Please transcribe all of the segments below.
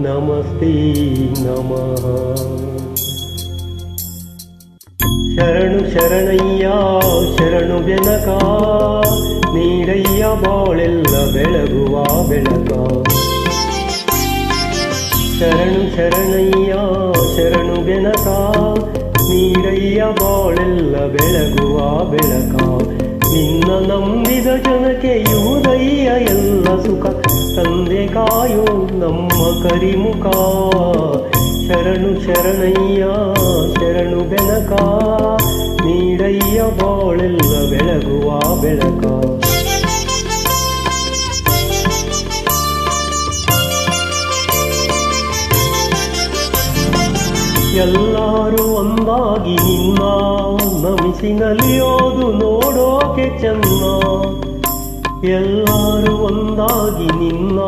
ನಮಸ್ತೆ, ನಮಃ. ಶರಣು ಶರಣಯ್ಯ, ಶರಣು ಬೆನಕಾ. ನೀಡಯ್ಯ ಬಾಳೆಲ್ಲ ಬೆಳಗುವ ಬೆಳಕ. ಶರಣು ಶರಣಯ್ಯ, ಶರಣು ಬೆನಕ. ನೀಡಯ್ಯ ಬಾಳೆಲ್ಲ ಬೆಳಗುವ ಬೆಳಕ. ನಿನ್ನ ನಂಬಿದ ಜನಕ್ಕೆ ಇವುದಯ್ಯ ಎಲ್ಲ ಸುಖ. ತಂದೆ ಕಾಯೋ ನಮ್ಮ ಕರಿಮುಖ. ಶರಣು ಶರಣಯ್ಯ, ಶರಣು ಬೆನಕ. ನೀಡಯ್ಯ ಬಾಳೆಲ್ಲ ಬೆಳಗುವ ಬೆಳಕ. ಎಲ್ಲರೂ ಒಂದಾಗಿ ನಮಿಸಿ ನಲಿಯೋದು ನೋಡೋಕೆ ಚೆನ್ನ. ಎಲ್ಲರೂ ಒಂದಾಗಿ ನಿನ್ನ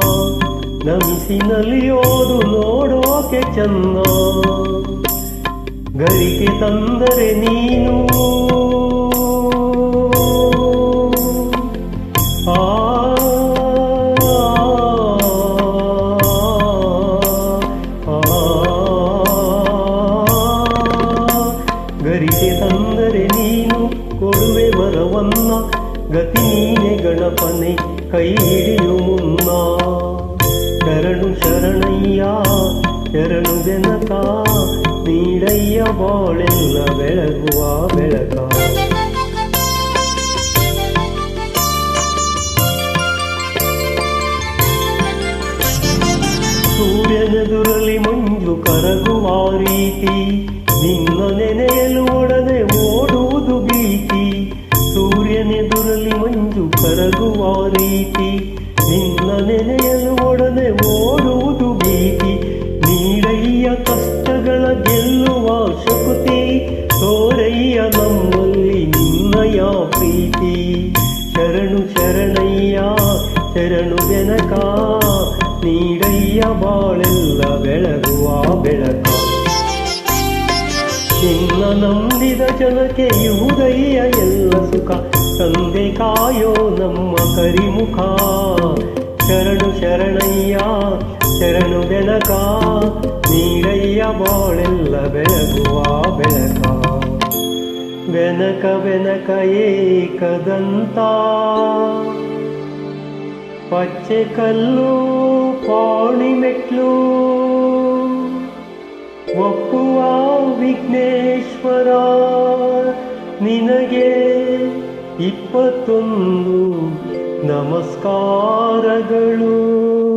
ಓದು ನೋಡೋಕೆ ಚಂದ. ಗರಿಕೆ ತಂದರೆ ನೀನು ಆ ತಂದರೆ ನೀನು ಕೊಡುವೆ ವರವನ್ನ ಗತಿ ನೀನೆ ಗಣಪನೆ ಕೈ ಹಿಡಿಯು ಮುನ್ನ ಶರಣು ಶರಣಯ್ಯ ಶರಣು ಜನಕ ನೀಡಯ್ಯ ಬಾಳೆಲ್ಲ ಬೆಳಗುವ ಬೆಳಕ ಸೂರ್ಯನೆದುರಲಿ ಮಂಜು ಕರಗುವ ರೀತಿ ನಿನ್ನ ನೆನೆಯಲು ಒಡನೆ ಮಂಜು ಕರಗುವ ರೀತಿ, ನಿನ್ನ ನೆನೆಯಲು ಒಡನೆ ಓಡುವುದು ಭೀತಿ. ನೀಡಯ್ಯ ಕಷ್ಟಗಳ ಗೆಲ್ಲುವ ಶಕುತಿ, ತೋರಯ್ಯ ನಮ್ಮಲ್ಲಿ ನಿನ್ನಯ ಪ್ರೀತಿ. ಶರಣು ಶರಣಯ್ಯ, ಶರಣು ಜನಕ ನೀಡಯ್ಯ ಬಾಳೆಲ್ಲ ಬೆಳಗುವ ಬೆಳಕ. ನಿನ್ನ ನಂಬಿದ ಜನಕ್ಕೆ ಇವುದಯ್ಯ ಎಲ್ಲ ಸುಖ. ತಂದೆ ಕಾಯೋ ನಮ್ಮ ಕರಿಮುಖ. ಶರಣು ಶರಣಯ್ಯ, ಶರಣು ಬೆನಕ, ನೀರಯ್ಯ ಬಾಳೆಲ್ಲ ಬೆಳಗುವ ಬೆಳಕ. ಬೆನಕ ಬೆನಕ ಏಕದಂತ. ಪಚ್ಚೆ ಕಲ್ಲು, ಪಾಣಿ ಮೆಟ್ಲು. ಒಪ್ಪುವ ವಿಘ್ನೇಶ್ವರ, ನಿನಗೆ ಇಪ್ಪತ್ತೊಂದು ನಮಸ್ಕಾರಗಳು.